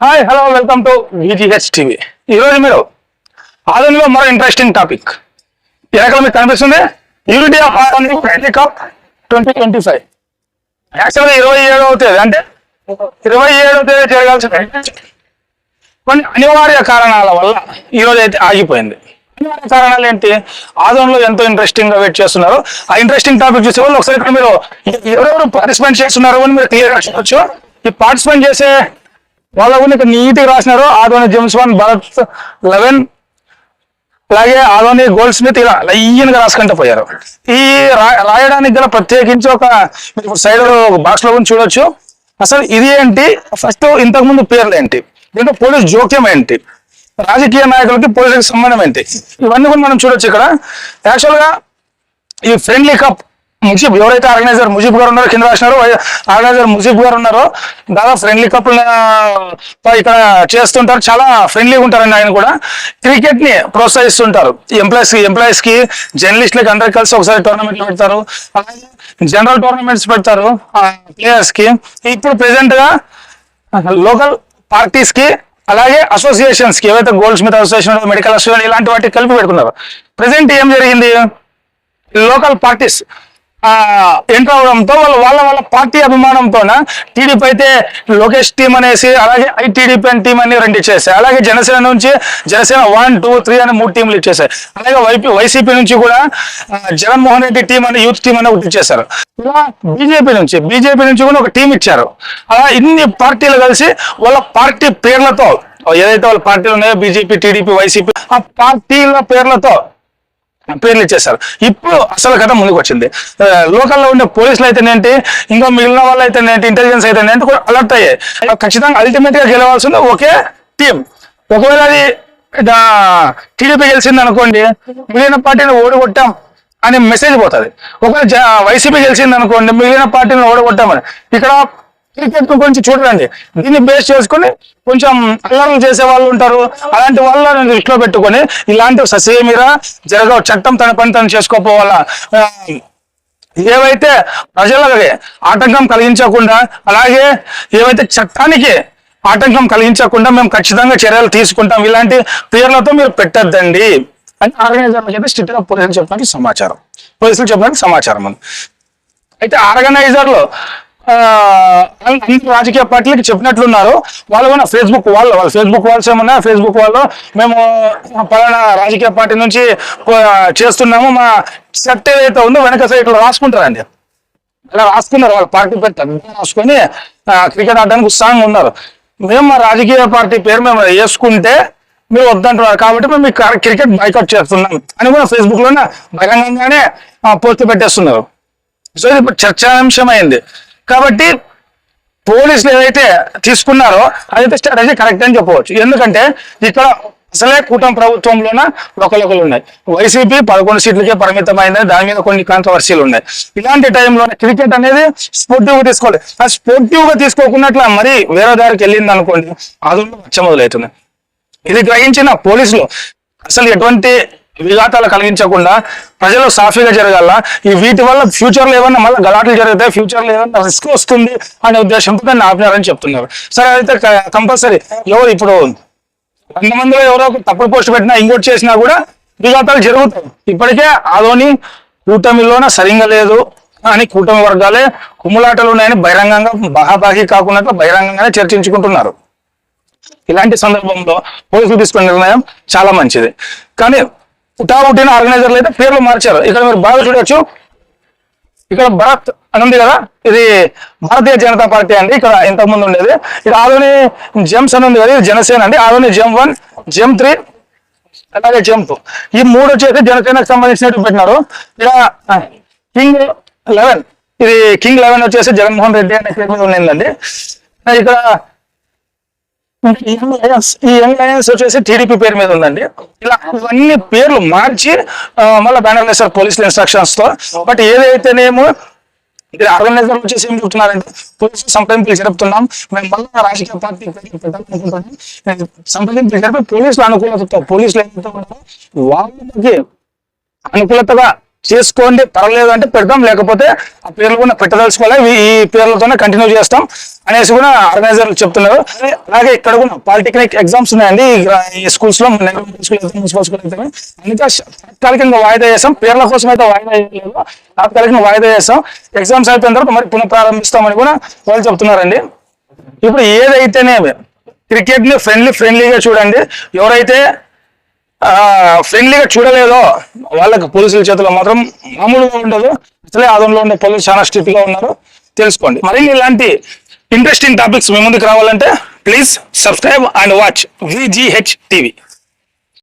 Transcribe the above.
Hi hello welcome to VGH TV ఈరోజు మీరు ఆధునిక మరో ఇంట్రెస్టింగ్ టాపిక్ ఎక్కడ మీకు కనిపిస్తుంది యూనిటీ ఆఫ్ ఆధునిక friendly cup twenty twenty five యాక్చువల్గా ఇరవై ఏడవ తేదీ అంటే ఇరవై ఏడవ తేదీ జరగాల్సిన కొన్ని అనివార్య కారణాల వల్ల ఈరోజు అయితే ఆగిపోయింది. అనివార్య కారణాలు ఏంటి? ఆదంలో ఎంతో ఇంట్రెస్టింగ్గా వెయిట్ చేస్తున్నారు. ఆ ఇంట్రెస్టింగ్ టాపిక్ చూసే వాళ్ళు ఒకసారి ఇక్కడ మీరు ఎవరెవరు పార్టిసిపేట్ చేస్తున్నారు అని మీరు క్లియర్గా చూడొచ్చు ఈ పార్టిసిపేట్ చేసే వాళ్ళ గురించి ఇక్కడ రాసినారు. Adoni gems one Bharat eleven అలాగే ఆదోని గోల్డ్ స్మిత్ ఇలా లయ్యన్గా రాసుకుంటూ పోయారు. ఈ రాయడానికి గల ప్రత్యేకించి ఒక మీరు సైడ్ బాక్స్లో కూడా చూడొచ్చు. అసలు ఇది ఏంటి? ఫస్ట్ ఇంతకుముందు పేర్లు ఏంటి? దీంట్లో పోలీస్ జోక్యం ఏంటి? రాజకీయ నాయకులకి పోలీసులకు సంబంధం ఏంటి? ఇవన్నీ కూడా మనం చూడొచ్చు ఇక్కడ. యాక్చువల్గా ఈ ఫ్రెండ్లీ కప్ ముజీబ్ ఎవరైతే ఆర్గనైజర్ ముజీబ్ గారు ఉన్నారో కింద రాసినారో ఆర్గనైజర్ ముజీబ్ గారు ఉన్నారో దాదాపు ఫ్రెండ్లీ కప్పులు ఇక్కడ చేస్తుంటారు. చాలా ఫ్రెండ్లీగా ఉంటారండి ఆయన కూడా. క్రికెట్ని ప్రోత్సహిస్తుంటారు. ఎంప్లాయీస్కి ఎంప్లాయీస్కి జర్నలిస్ట్లకి అందరికి కలిసి ఒకసారి టోర్నమెంట్లు పెడతారు. అలాగే జనరల్ టోర్నమెంట్స్ పెడతారు ప్లేయర్స్కి. ఇప్పుడు ప్రెసెంట్గా లోకల్ పార్టీస్కి అలాగే అసోసియేషన్స్కి ఏవైతే goldsmith association medical association ఇలాంటి వాటికి కలిపి పెట్టుకున్నారు ప్రెసెంట్ ఏం జరిగింది? లోకల్ పార్టీస్ ఎంటర్ అవడంతో వాళ్ళు వాళ్ళ వాళ్ళ పార్టీ అభిమానంతోన? టీడీపీ అయితే లోకేష్ టీం అనేసి అలాగే ఐటీడీపీ అని టీం అని రెండు ఇచ్చేసాయి. అలాగే జనసేన నుంచి జనసేన వన్ టూ త్రీ అని మూడు టీంలు ఇచ్చేసాయి. అలాగే వైపీ వైసీపీ నుంచి కూడా జగన్మోహన్ రెడ్డి టీం అని యూత్ టీం అని ఒకటి ఇచ్చేసారు. ఇలా బీజేపీ నుంచి బీజేపీ నుంచి కూడా ఒక టీం ఇచ్చారు. అలా ఇన్ని పార్టీలు కలిసి వాళ్ళ పార్టీ పేర్లతో ఏదైతే వాళ్ళ పార్టీలు ఉన్నాయో బీజేపీ టీడీపీ వైసీపీ ఆ పార్టీల పేర్లతో పేర్లు ఇచ్చేసారు ఇప్పుడు అసలు కథ ముందుకు వచ్చింది లోకల్లో ఉండే పోలీసులు అయితేనేంటి ఇంకా మిగిలిన వాళ్ళు అయితేనేంటి ఇంటెలిజెన్స్ అయితేనేంటి కూడా అలర్ట్ అయ్యాయి. ఖచ్చితంగా అల్టిమేట్గా గెలవాల్సింది ఒకే టీం ఒకవేళ అది టీడీపీ గెలిచింది అనుకోండి మిగిలిన పార్టీని ఓడగొట్టాం అనే మెసేజ్ పోతుంది. ఒకవేళ జ- వైసీపీ గెలిచింది అనుకోండి మిగిలిన పార్టీని ఓడగొట్టామని. ఇక్కడ క్రికెట్ గురించి చూడండి. దీన్ని బేస్ చేసుకొని కొంచెం అల్లర్లు చేసే వాళ్ళు ఉంటారు. అలాంటి వాళ్ళని దృష్టిలో పెట్టుకొని ఇలాంటి ససేమిరా జరగవు చట్టం తన పని తను చేసుకోపోవాలా? ఏవైతే ప్రజలకి ఆటంకం కలిగించకుండా అలాగే ఏవైతే చట్టానికి ఆటంకం కలిగించకుండా మేము ఖచ్చితంగా చర్యలు తీసుకుంటాం. ఇలాంటి పేర్లతో మీరు పెట్టద్దండి అని ఆర్గనైజర్లకు అయితే స్ట్రిక్ట్ ఆఫ్ పోలీసులు చెప్పడానికి సమాచారం. పోలీసులు చెప్పడానికి సమాచారం ఉంది. అయితే ఆర్గనైజర్లు అన్ని రాజకీయ పార్టీలకి చెప్పినట్లున్నారు. వాళ్ళు కూడా ఫేస్బుక్ వాళ్ళు వాళ్ళ ఫేస్బుక్ వాల్స్ ఏమన్నా? ఫేస్బుక్ వాళ్ళు మేము పలానా రాజకీయ పార్టీ నుంచి చేస్తున్నాము మా సెట్ ఏదైతే ఉందో వెనక సైడ్ రాసుకుంటారండి. అలా రాసుకున్నారు వాళ్ళ పార్టీ పేరు రాసుకొని క్రికెట్ ఆడడానికి ఉత్సాహంగా ఉన్నారు. మేము మా రాజకీయ పార్టీ పేరు మేము వేసుకుంటే మీరు వద్దంటున్నారు కాబట్టి మేము మీ క్రికెట్ బైకౌట్ చేస్తున్నాం అని కూడా ఫేస్బుక్లోనే బహిరంగంగానే పోస్ట్ పెట్టేస్తున్నారు. సో ఇది ఇప్పుడు చర్చాంశమైంది కాబట్టి పోలీసులు ఏదైతే తీసుకున్నారో అదైతే స్ట్రాటజీ కరెక్ట్ అని చెప్పవచ్చు. ఎందుకంటే ఇక్కడ అసలే కూటమి ప్రభుత్వంలోన ఒకలొకలు ఉన్నాయి. వైసీపీ పదకొండు సీట్లకే పరిమితమైంది దాని మీద కొన్ని కాంట్రవర్సీలు ఉన్నాయి. ఇలాంటి టైంలోనే క్రికెట్ అనేది స్పోర్టివ్గా తీసుకోవాలి. ఆ స్పోర్టివ్గా తీసుకోకున్నట్లు మరి వేరే దారికి వెళ్ళింది అనుకోండి అదులో వచ్చ మొదలవుతుంది. ఇది గ్రహించిన పోలీసులు అసలు ఎటువంటి విఘాతాలు కలిగించకుండా ప్రజలు సాఫీగా జరగాల? ఈ వీటి వల్ల ఫ్యూచర్లో ఏమన్నా మళ్ళీ గలాటలు జరుగుతాయి? ఫ్యూచర్లో ఏమన్నా రిస్క్ వస్తుంది అనే ఉద్దేశంతో దాన్ని ఆపినారని చెప్తున్నారు. సరే అయితే కంపల్సరీ ఎవరు ఇప్పుడు వంద మందిలో ఎవరో ఒక తప్పుడు పోస్ట్ పెట్టినా ఇంకోటి చేసినా కూడా విఘాతాలు జరుగుతాయి. ఇప్పటికే ఆదోని కూటమిలోన సరిగా లేదు అని కూటమి వర్గాలే కుమ్ములాటలు ఉన్నాయని బహిరంగంగా బాహాబాహి కాకుండా బహిరంగంగానే చర్చించుకుంటున్నారు. ఇలాంటి సందర్భంలో పోలీసులు తీసుకున్న నిర్ణయం చాలా మంచిది. కానీ పుట్టిన ఆర్గనైజర్లు అయితే పేర్లు మార్చారు. ఇక్కడ మీరు బాగా చూడొచ్చు. ఇక్కడ భరత్ అని ఉంది కదా? ఇది భారతీయ జనతా పార్టీ అండి. ఇక్కడ ఇంతకు ముందు ఉండేది. ఇది ఆదోని జెమ్స్ అని ఉంది కదా? ఇది జనసేన అండి. Adoni gem one gem three అలాగే జెమ్ టూ. ఈ మూడు వచ్చేసి జనసేనకు సంబంధించినట్టు పెట్టినారు. ఇక్కడ కింగ్ లెవెన్. ఇది కింగ్ లెవెన్ వచ్చేసి జగన్మోహన్ రెడ్డి అనే పేరు మీద ఉండిందండి. ఇక్కడ ఈ యంగ్ లయన్స్ వచ్చేసి టీడీపీ పేరు మీద ఉందండి. ఇలా ఇవన్నీ పేర్లు మార్చి మళ్ళీ బ్యానర్ వేశారు పోలీసుల ఇన్స్ట్రక్షన్స్తో. బట్ ఏదైతేనేమో ఇక్కడ ఆర్గనైజర్ వచ్చేసి ఏం చెప్తున్నారంటే పోలీసు సంప్రదింపులు జరుపుతున్నాం మేము మళ్ళీ రాజకీయ పార్టీ పెట్టాలనుకుంటున్నాం సంప్రదింపులు జరిపి పోలీసుల అనుకూలతతో పోలీసులు ఏదైతే ఉన్నారో వాళ్ళకి అనుకూలతగా చేసుకోండి పర్వాలేదు అంటే పెడతాం లేకపోతే ఆ పేర్లు కూడా పెట్టదలుచుకోవాలి. ఈ- పేర్లతోనే కంటిన్యూ చేస్తాం అనేసి కూడా ఆర్గనైజర్లు చెప్తున్నారు. అలాగే ఇక్కడ కూడా పాలిటెక్నిక్ ఎగ్జామ్స్ ఉన్నాయండి. ఈ స్కూల్స్లో మున్సిపల్ స్కూల్ అయితే అందుకే తాత్కాలికంగా వాయిదా చేస్తాం పేర్ల కోసం అయితే వాయిదా చేయలేదు తాత్కాలికంగా వాయిదా చేస్తాం ఎగ్జామ్స్ అయిపోయిన తర్వాత మరి పునః ప్రారంభిస్తామని కూడా వాళ్ళు చెప్తున్నారండి. ఇప్పుడు ఏదైతేనే క్రికెట్ని ఫ్రెండ్లీ ఫ్రెండ్లీగా చూడండి. ఎవరైతే ఫ్రెండ్లీగా చూడలేదో. వాళ్ళకి పోలీసుల చేతిలో మాత్రం మామూలుగా ఉండదు. అసలే ఆదంలో ఉండే పోలీసులు చాలా స్ట్రిక్ట్గా ఉన్నారు. తెలుసుకోండి. మరి ఇలాంటి ఇంట్రెస్టింగ్ టాపిక్స్ మీ ముందుకు రావాలంటే please subscribe and watch VGH TV